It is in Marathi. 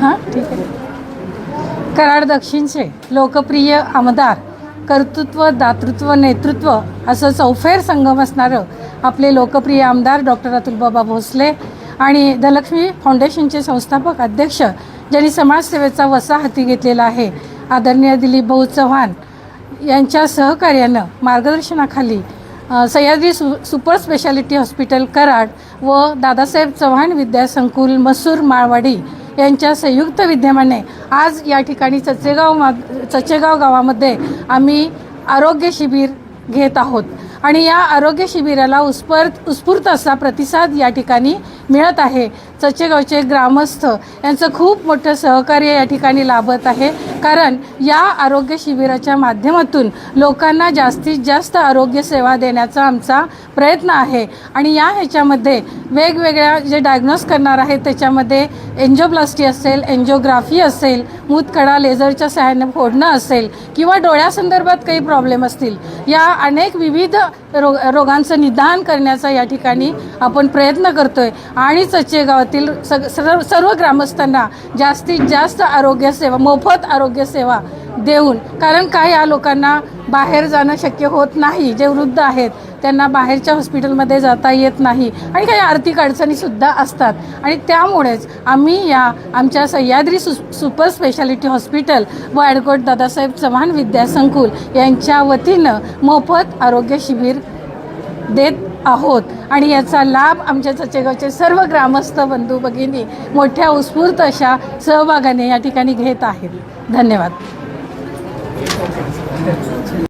हां ठीक आहे. कराड दक्षिणचे लोकप्रिय आमदार कर्तृत्व दातृत्व नेतृत्व असं चौफेर संगम असणारं आपले लोकप्रिय आमदार डॉक्टर अतुलबाबा भोसले आणि धनलक्ष्मी फाउंडेशनचे संस्थापक अध्यक्ष ज्यांनी समाजसेवेचा वसा हाती घेतलेला आहे. आदरणीय दिलीप भाऊ चव्हाण यांच्या सहकार्यानं मार्गदर्शनाखाली सह्याद्री सु सुपर स्पेशालिटी हॉस्पिटल कराड व दादासाहेब चव्हाण विद्यासंकुल मसूर माळवाडी यांच्या संयुक्त विद्यमाने आज या ठिकाणी चचेगाव मा चचेगाव गावामध्ये आम्ही आरोग्य शिबिर घेत आहोत. आणि या आरोग्य शिबिराला उत्स्फूर्त उत्स्फूर्त असा प्रतिसाद या ठिकाणी मिळत आहे. चचेगावचे ग्रामस्थ यांचं खूप मोठं सहकार्य या ठिकाणी लाभत आहे. कारण या आरोग्य शिबिराच्या माध्यमातून लोकांना जास्तीत जास्त आरोग्य सेवा देण्याचा आमचा प्रयत्न आहे. आणि या ह्याच्यामध्ये वेगवेगळ्या जे डायग्नोस करणार आहेत त्याच्यामध्ये एन्जोप्लास्टी असेल एन्जिओग्राफी असेल मूतकडा लेझरच्या सहाय्याने फोडणं असेल किंवा डोळ्यासंदर्भात काही प्रॉब्लेम असतील या अनेक विविध रो रोगांचं निदान करण्याचा या ठिकाणी आपण प्रयत्न करतोय. आणि सच्चे गावातील सग सर्व सर्व ग्रामस्थांना जास्तीत जास्त आरोग्यसेवा मोफत आरोग्य सेवा देऊन कारण काय या लोकांना बाहेर जाणं शक्य होत नाही जे वृद्ध आहेत त्यांना बाहेरच्या हॉस्पिटलमध्ये जाता येत नाही. आणि काही आर्थिक अडचणीसुद्धा असतात. आणि त्यामुळेच आम्ही या आमच्या सह्याद्री सु सुपर स्पेशालिटी हॉस्पिटल व ॲडकोट दादासाहेब चव्हाण विद्यासंकुल यांच्या वतीनं मोफत आरोग्य शिबिर देत आहोत. आणि याचा लाभ आमच्या चचेगावचे सर्व ग्रामस्थ बंधू भगिनी मोठ्या उत्स्फूर्त अशा सहभागाने या ठिकाणी घेत आहेत. धन्यवाद.